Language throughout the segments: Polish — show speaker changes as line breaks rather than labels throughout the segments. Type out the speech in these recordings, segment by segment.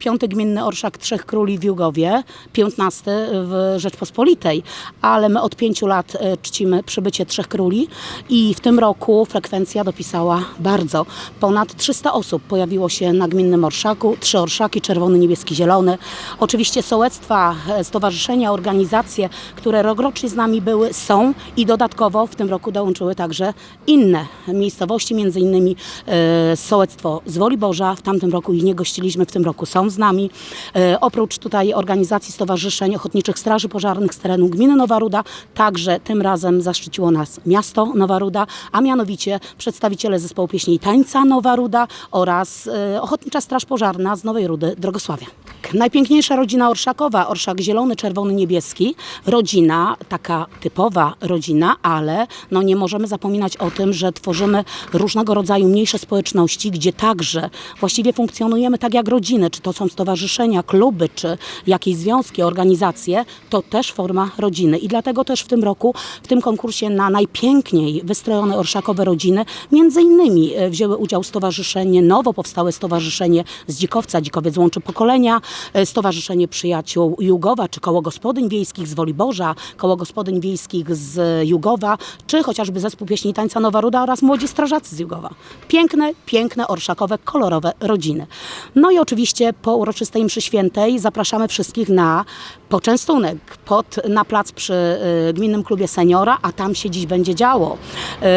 10 Gminny Orszak Trzech Króli w Jugowie, 15 w Rzeczpospolitej, ale my od pięciu lat e, czcimy przybycie Trzech Króli i w tym roku frekwencja dopisała bardzo. Ponad 300 osób pojawiło się na Gminnym Orszaku, trzy orszaki, czerwony, niebieski, zielony. Oczywiście sołectwa, e, stowarzyszenia, organizacje, które rokrocznie z nami były, są i dodatkowo w tym roku dołączyły także inne miejscowości, między innymi e, sołectwo z Woli Boża. W tamtym roku ich nie gościliśmy, w tym roku są z nami. E, oprócz tutaj organizacji stowarzyszeń Ochotniczych Straży Pożarnych z terenu gminy Nowa Ruda, także tym razem zaszczyciło nas miasto Nowa Ruda, a mianowicie przedstawiciele zespołu pieśni i tańca Nowa Ruda oraz e, Ochotnicza Straż Pożarna z Nowej Rudy Drogosławia. Najpiękniejsza rodzina orszakowa, orszak zielony, czerwony, niebieski. Rodzina, taka typowa rodzina, ale no nie możemy zapominać o tym, że tworzymy różnego rodzaju mniejsze społeczności, gdzie także właściwie funkcjonujemy tak jak rodziny, czy to są stowarzyszenia, kluby, czy jakieś związki, organizacje, to też forma rodziny. I dlatego też w tym roku, w tym konkursie na najpiękniej wystrojone orszakowe rodziny, między innymi e, wzięły udział stowarzyszenie, nowo powstałe stowarzyszenie z Dzikowca, Dzikowiec Łączy Pokolenia, Stowarzyszenie Przyjaciół Jugowa, czy Koło Gospodyń Wiejskich z Woli Boża, Koło Gospodyń Wiejskich z Jugowa, czy chociażby Zespół Pieśni i Tańca Nowa Ruda oraz Młodzi Strażacy z Jugowa. Piękne, piękne, orszakowe, kolorowe rodziny. No i oczywiście po uroczystej mszy świętej zapraszamy wszystkich na poczęstunek pod, na plac przy y, Gminnym Klubie Seniora, a tam się dziś będzie działo.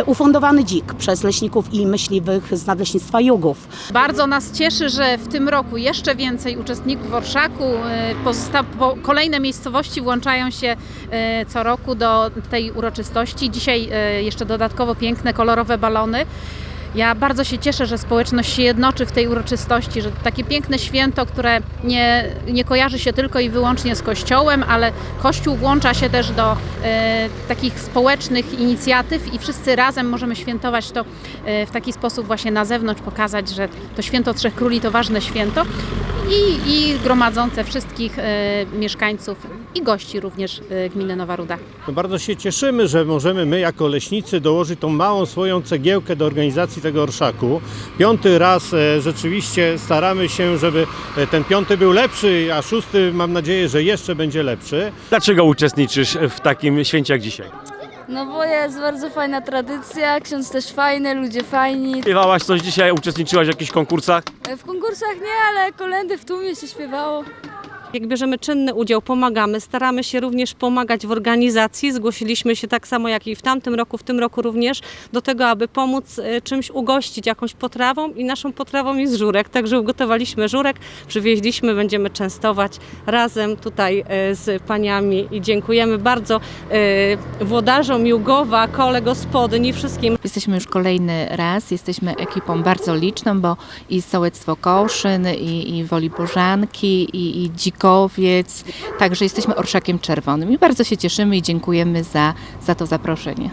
Y, ufundowany dzik przez leśników i myśliwych z Nadleśnictwa Jugów.
Bardzo nas cieszy, że w tym roku jeszcze więcej uczestników w Orszaku, e, pozosta- po, kolejne miejscowości włączają się e, co roku do tej uroczystości. Dzisiaj e, jeszcze dodatkowo piękne, kolorowe balony. Ja bardzo się cieszę, że społeczność się jednoczy w tej uroczystości, że takie piękne święto, które nie, nie kojarzy się tylko i wyłącznie z Kościołem, ale Kościół włącza się też do e, takich społecznych inicjatyw i wszyscy razem możemy świętować to e, w taki sposób właśnie na zewnątrz, pokazać, że to święto Trzech Króli to ważne święto i, i gromadzące wszystkich e, mieszkańców i gości również e, gminy Nowa Ruda.
No bardzo się cieszymy, że możemy my jako leśnicy dołożyć tą małą swoją cegiełkę do organizacji tego orszaku. Piąty raz e, rzeczywiście staramy się, żeby ten piąty był lepszy, a szósty mam nadzieję, że jeszcze będzie lepszy.
Dlaczego uczestniczysz w takim święcie jak dzisiaj?
No bo jest bardzo fajna tradycja, ksiądz też fajny, ludzie fajni.
Śpiewałaś coś dzisiaj, uczestniczyłaś w jakichś konkursach?
W konkursach nie, ale kolendy w tłumie się śpiewało.
Jak bierzemy czynny udział, pomagamy, staramy się również pomagać w organizacji. Zgłosiliśmy się tak samo jak i w tamtym roku, w tym roku również, do tego, aby pomóc e, czymś ugościć, jakąś potrawą i naszą potrawą jest żurek. Także ugotowaliśmy żurek, przywieźliśmy, będziemy częstować razem tutaj e, z paniami i dziękujemy bardzo e, włodarzom Jugowa, kole gospodyń i wszystkim
Jesteśmy już kolejny raz, jesteśmy ekipą bardzo liczną, bo i Sołectwo Koszyn, i, i Woli Bożanki, i, i Dzikowiec, także jesteśmy Orszakiem Czerwonym i bardzo się cieszymy i dziękujemy za, za to zaproszenie.